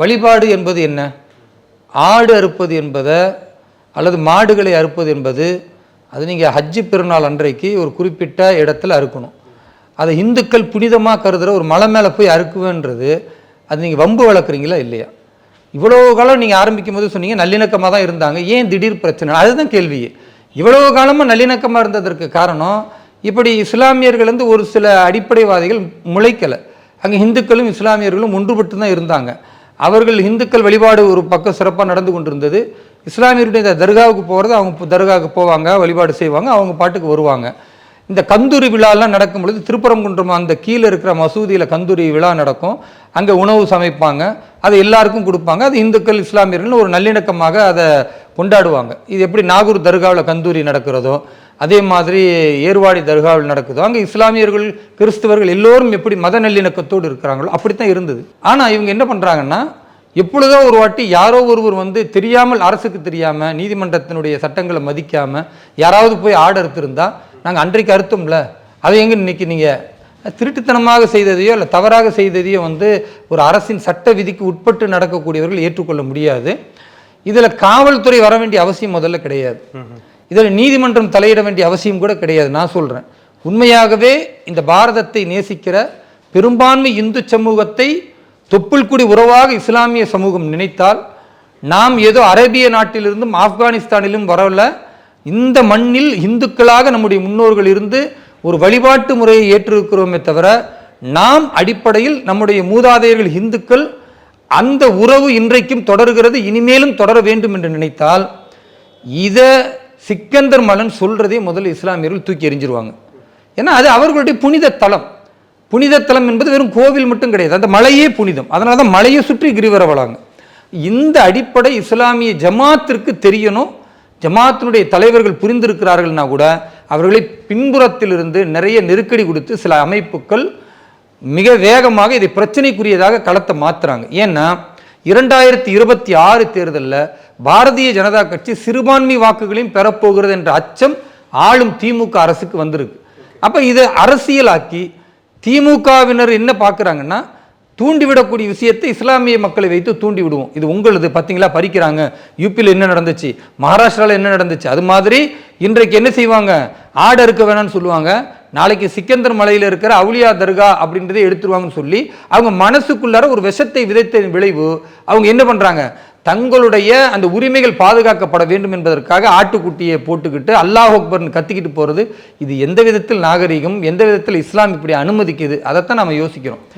வழிபாடு என்பது என்ன? ஆடு அறுப்பது என்பதை அல்லது மாடுகளை அறுப்பது என்பது அது நீங்கள் ஹஜ்ஜி பெருநாள் அன்றைக்கு ஒரு குறிப்பிட்ட இடத்துல அறுக்கணும். அதை இந்துக்கள் புனிதமாக கருதுகிற ஒரு மலை மேலே போய் அறுக்குவேன்றது அது நீங்கள் வம்பு வளர்க்குறீங்களா இல்லையா? இவ்வளோ காலம் நீங்கள் ஆரம்பிக்கும் போது சொன்னீங்க நல்லிணக்கமாக தான் இருந்தாங்க. ஏன் திடீர் பிரச்சனை? அதுதான் கேள்வி. இவ்வளோ காலமாக நல்லிணக்கமாக இருந்ததற்கு காரணம் இப்படி இஸ்லாமியர்கள் வந்து ஒரு சில அடிப்படைவாதிகள் முளைக்கலை. அங்கே இந்துக்களும் இஸ்லாமியர்களும் ஒன்றுபட்டு தான் இருந்தாங்க. அவர்கள் இந்துக்கள் வழிபாடு ஒரு பக்கம் சிறப்பாக நடந்து கொண்டிருந்தது. இஸ்லாமியருடைய இந்த தர்காவுக்கு போகிறது அவங்க தர்காவுக்கு போவாங்க வழிபாடு செய்வாங்க அவங்க பாட்டுக்கு வருவாங்க. இந்த கந்தூரி விழாலாம் நடக்கும் பொழுது திருப்பரங்குன்றம் அந்த கீழே இருக்கிற மசூதியில் கந்தூரி விழா நடக்கும். அங்கே உணவு சமைப்பாங்க அதை எல்லாருக்கும் கொடுப்பாங்க. அது இந்துக்கள் இஸ்லாமியர்கள் ஒரு நல்லிணக்கமாக அதை கொண்டாடுவாங்க. இது எப்படி நாகூர் தர்காவில் கந்தூரி நடக்கிறதோ அதே மாதிரி ஏர்வாடி தர்காவில் நடக்குதோ அங்கே இஸ்லாமியர்கள் கிறிஸ்தவர்கள் எல்லோரும் எப்படி மத நல்லிணக்கத்தோடு இருக்கிறாங்களோ அப்படித்தான் இருந்தது. ஆனால் இவங்க என்ன பண்ணுறாங்கன்னா எப்பொழுதோ ஒரு வாட்டி யாரோ ஒருவர் வந்து தெரியாமல் அரசுக்கு தெரியாமல் நீதிமன்றத்தினுடைய சட்டங்களை மதிக்காமல் யாராவது போய் ஆர்டர் இருந்தா நாங்கள் அன்றைக்கு அறுத்தோம்ல அதை எங்கே இன்றைக்கி நீங்கள் திருட்டுத்தனமாக செய்ததையோ இல்லை தவறாக செய்ததையோ வந்து ஒரு அரசின் சட்ட விதிக்கு உட்பட்டு நடக்கக்கூடியவர்கள் ஏற்றுக்கொள்ள முடியாது. இதில் காவல்துறை வர வேண்டிய அவசியம் முதல்ல கிடையாது. இதில் நீதிமன்றம் தலையிட வேண்டிய அவசியம் கூட கிடையாது. நான் சொல்கிறேன் உண்மையாகவே இந்த பாரதத்தை நேசிக்கிற பெரும்பான்மை இந்து சமூகத்தை தொப்புள் குடி உறவாக இஸ்லாமிய சமூகம் நினைத்தால் நாம் ஏதோ அரேபிய நாட்டிலிருந்தும் ஆப்கானிஸ்தானிலும் வரல இந்த மண்ணில் இந்துக்களாக நம்முடைய முன்னோர்கள் இருந்து ஒரு வழிபாட்டு முறையை ஏற்றிருக்கிறோமே தவிர நாம் அடிப்படையில் நம்முடைய மூதாதையர்கள் இந்துக்கள் அந்த உறவு இன்றைக்கும் தொடர்கிறது இனிமேலும் தொடர வேண்டும் என்று நினைத்தால் இதை சிக்கந்தர் மலன் சொல்கிறதே முதல்ல இஸ்லாமியர்கள் தூக்கி எறிஞ்சிருவாங்க. ஏன்னா அது அவர்களுடைய புனித தலம். புனித தலம் என்பது வெறும் கோவில் மட்டும் கிடையாது. அந்த மலையே புனிதம். அதனால தான் மலையை சுற்றி கிரிவரவலாங்க இந்த அடிப்படை இஸ்லாமிய ஜமாத்திற்கு தெரியணும். ஜமாத்தினுடைய தலைவர்கள் புரிந்திருக்கிறார்கள்னா கூட அவர்களை பின்புறத்திலிருந்து நிறைய நெருக்கடி கொடுத்து சில அமைப்புகள் மிக வேகமாக இதை பிரச்சனைக்குரியதாக களத்தை மாற்றுறாங்க ஏன்னா இரண்டாயிரத்தி இருபத்தி ஆறு தேர்தலில் பாரதிய ஜனதா கட்சி சிறுபான்மை வாக்குகளையும் பெறப்போகிறது என்ற அச்சம் ஆளும் திமுக அரசுக்கு வந்திருக்கு. அப்போ இதை அரசியலாக்கி திமுகவினர் என்ன பார்க்குறாங்கன்னா தூண்டிவிடக்கூடிய விஷயத்தை இஸ்லாமிய மக்களை வைத்து தூண்டி விடுவோம் இது உங்களது பார்த்தீங்களா பறிக்கிறாங்க. யூபியில் என்ன நடந்துச்சு? மகாராஷ்டிராவில் என்ன நடந்துச்சு? அது மாதிரி இன்றைக்கு என்ன செய்வாங்க? ஆடை இருக்க வேணாம்னு சொல்லுவாங்க. நாளைக்கு சிக்கந்தர் மலையில் இருக்கிற அவுளியா தர்கா அப்படின்றத எடுத்துருவாங்கன்னு சொல்லி அவங்க மனசுக்குள்ளார ஒரு விஷத்தை விதைத்த விளைவு. அவங்க என்ன பண்ணுறாங்க தங்களுடைய அந்த உரிமைகள் பாதுகாக்கப்பட வேண்டும் என்பதற்காக ஆட்டுக்குட்டியை போட்டுக்கிட்டு அல்லாஹ் அக்பர்னு கத்திக்கிட்டு போகிறது இது எந்த விதத்தில் நாகரிகம் எந்த விதத்தில் இஸ்லாம் இப்படி அனுமதிக்குது? அதைத்தான் நம்ம யோசிக்கிறோம்.